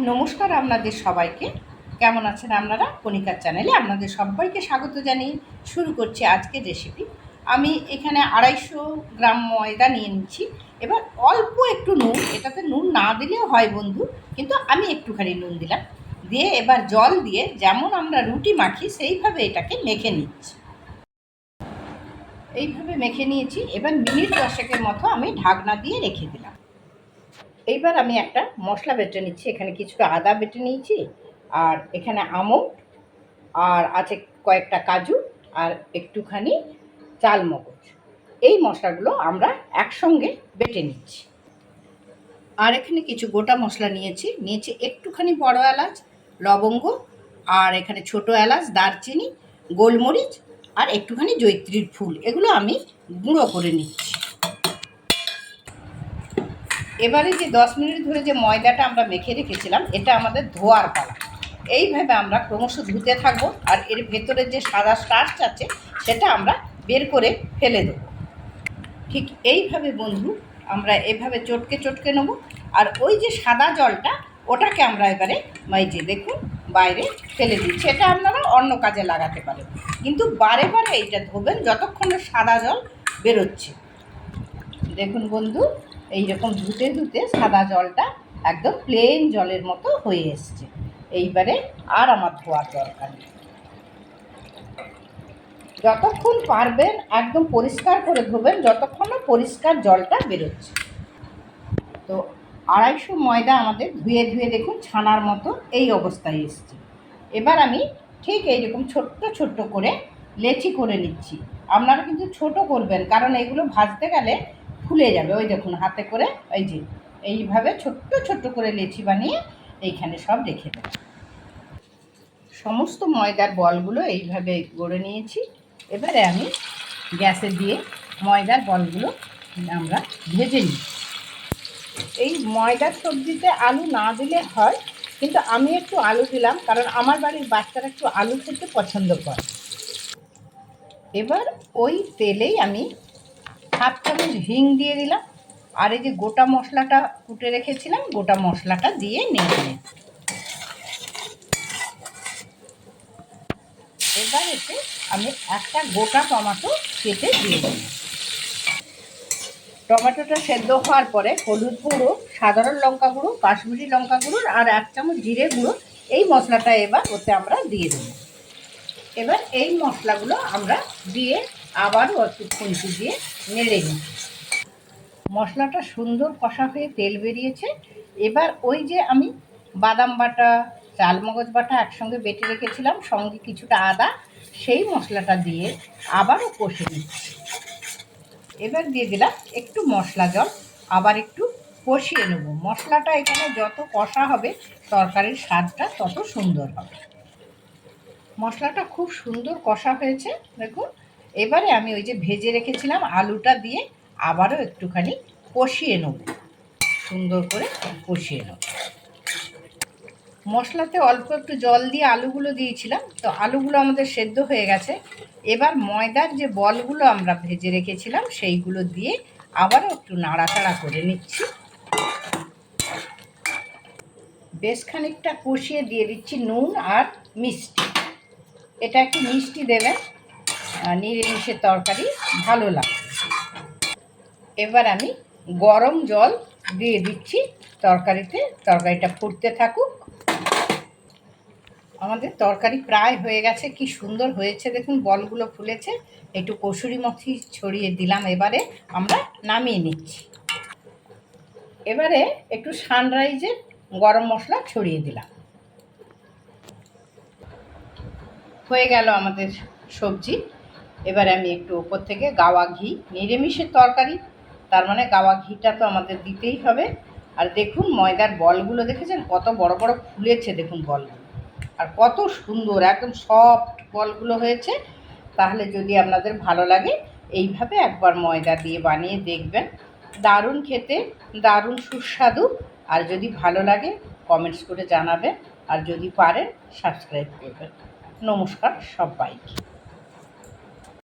নমস্কার আপনাদের সবাইকে। কেমন আছেন আপনারা? কণিকার চ্যানেলে আপনাদের সবাইকে স্বাগত জানিয়ে শুরু করছি আজকের রেসিপি আমি এখানে আড়াইশো গ্রাম ময়দা নিয়ে নিচ্ছি। এবার অল্প একটু নুন, এটাতে নুন না দিলেও হয় বন্ধু, কিন্তু আমি একটুখানি নুন দিলাম। দিয়ে এবার জল দিয়ে যেমন আমরা রুটি মাখি, সেইভাবে এটাকে মেখে নিচ্ছি। এইভাবে মেখে নিয়েছি। এবার মিনিট দশেকের মতো আমি ঢাকনা দিয়ে রেখে দিলাম। এইবার আমি একটা মশলা বেটে নিচ্ছি। এখানে কিছুটা আদা বেটে নিয়েছি, আর এখানে আমন্ড, আর আছে কয়েকটা কাজু, আর একটুখানি চাল মগজ এই মশলাগুলো আমরা একসঙ্গে বেটে নিচ্ছি। আর এখানে কিছু গোটা মশলা নিয়েছি। নিয়েছি একটুখানি বড় এলাচ, লবঙ্গ, আর এখানে ছোট এলাচ, দারচিনি, গোলমরিচ, আর একটুখানি জৈত্রীর ফুল। এগুলো আমি গুঁড়ো করে নিচ্ছি। এবারে যে দশ মিনিট ধরে যে ময়দাটা আমরা মেখে রেখেছিলাম, এটা আমাদের ধোয়ার পালা। এইভাবে আমরা ক্রমশ ধুতে থাকব আর এর ভেতরে যে সাদা স্টার্চ আছে, সেটা আমরা বের করে ফেলে দেবো। ঠিক এইভাবে বন্ধু, আমরা এভাবে চটকে চটকে নেব আর ওই যে সাদা জলটা, ওটাকে আমরা এবারে যে দেখুন, বাইরে ফেলে দিচ্ছি এটা আপনারা অন্য কাজে লাগাতে পারেন। কিন্তু বারে বারে এইটা ধোবেন যতক্ষণ সাদা জল বেরোচ্ছে। দেখুন বন্ধু এইরকম ধুতে ধুতে সাদা জলটা একদম প্লেন জলের মতো হয়ে এসছে। এইবারে আর আমার ধোয়ার দরকার নেই। যতক্ষণ পারবেন একদম পরিষ্কার করে ধোবেন, যতক্ষণ না পরিষ্কার জলটা বেরোচ্ছে। তো আড়াইশো ময়দা আমাদের ধুয়ে ধুয়ে দেখুন ছানার মতো এই অবস্থায় এসছে। এবার আমি ঠিক এইরকম ছোট্ট ছোট্ট করে লেচি করে নিচ্ছি। আপনারা কিন্তু ছোট করবেন, কারণ এগুলো ভাজতে গেলে ফুলে যাবে, ওই দেখুন হাতে করে ওই যে, এইভাবে ছোট্ট ছোট্ট করে লেচি বানিয়ে এইখানে সব রেখে দেব। সমস্ত ময়দার বলগুলো এইভাবে গড়ে নিয়েছি। এবারে আমি গ্যাসে দিয়ে ময়দার বলগুলো আমরা ভেজে নিই। এই ময়দার সবজিতে আলু না দিলে হয়, কিন্তু আমি একটু আলু দিলাম, কারণ আমার বাড়ির বাচ্চারা একটু আলু খেতে পছন্দ করে। এবার ওই তেলেই আমি হাফ চামচ হিং দিয়ে দিলাম। আর এই যে গোটা মশলাটা কুটে রেখেছিলাম, গোটা মশলাটা দিয়ে নিই এবার এতে আমি একটা গোটা টমেটো কেটে দিয়ে দিই টমেটোটা সেদ্ধ হওয়ার পরে হলুদ গুঁড়ো, সাধারণ লঙ্কা গুঁড়ো, কাশ্মীরি লঙ্কা গুঁড়ো আর এক চামচ জিরে গুঁড়ো, এই মশলাটা এবার ওতে আমরা দিয়ে দেবো। এবার এই মশলাগুলো আমরা দিয়ে আবারও একটু খুঁটি দিয়ে নেড়ে নিই। মশলাটা সুন্দর কষা হয়ে তেল বেরিয়েছে। এবার ওই যে আমি বাদাম বাটা চালমগজ বাটা একসঙ্গে বেটে রেখেছিলাম, সঙ্গে কিছুটা আদা, সেই মশলাটা দিয়ে আবারও কষে নিচ্ছি এবার দিয়ে দিলাম একটু মশলা জল, আবার একটু কষিয়ে নেব। মশলাটা এখানে যত কষা হবে, তরকারির স্বাদটা তত সুন্দর হবে। মশলাটা খুব সুন্দর কষা হয়েছে, দেখুন। এবারে আমি ওই যে ভেজে রেখেছিলাম আলুটা দিয়ে আবারও একটুখানি কষিয়ে নেব। সুন্দর করে কষিয়ে নেব। মশলাতে অল্প একটু জল দিয়ে আলুগুলো দিয়েছিলাম। তো আলুগুলো আমাদের সেদ্ধ হয়ে গেছে। এবার ময়দার যে বলগুলো আমরা ভেজে রেখেছিলাম সেইগুলো দিয়ে আবারও একটু নাড়াচাড়া করে নিচ্ছি। বেশ খানিকটা কষিয়ে দিয়ে দিচ্ছি নুন আর মিষ্টি। এটা একটু মিষ্টি দেবেন। নিরামিষের তরকারি ভালো লাগে। এবার আমি গরম জল দিয়ে দিচ্ছি তরকারিতে। তরকারিটা ফুটতে থাকুক। আমাদের তরকারি প্রায় হয়ে গেছে। কি সুন্দর হয়েছে। দেখুন, বলগুলো ফুলেছে। একটু কসুরি মথি ছড়িয়ে দিলাম এবারে। আমরা নামিয়ে নিচ্ছি। এবারে একটু সানরাইজের গরম মশলা ছড়িয়ে দিলাম। হয়ে গেল আমাদের সবজি। এবারে আমি একটু ওপর থেকে গাওয়া ঘি, নিরামিষের তরকারি। তার মানে গাওয়া ঘিটা তো আমাদের দিতেই হবে। আর দেখুন ময়দার বলগুলো, দেখেছেন? কত বড় বড় ফুলেছে দেখুন বলগুলো। আর কত সুন্দর, একদম সফট বলগুলো হয়েছে। তাহলে যদি আপনাদের ভালো লাগে, এইভাবে একবার ময়দা দিয়ে বানিয়ে দেখবেন। দারুণ খেতে, দারুণ সুস্বাদু। আর যদি ভালো লাগে কমেন্টস করে জানাবেন। আর যদি পারেন সাবস্ক্রাইব করবেন। নমস্কার সবাইকে।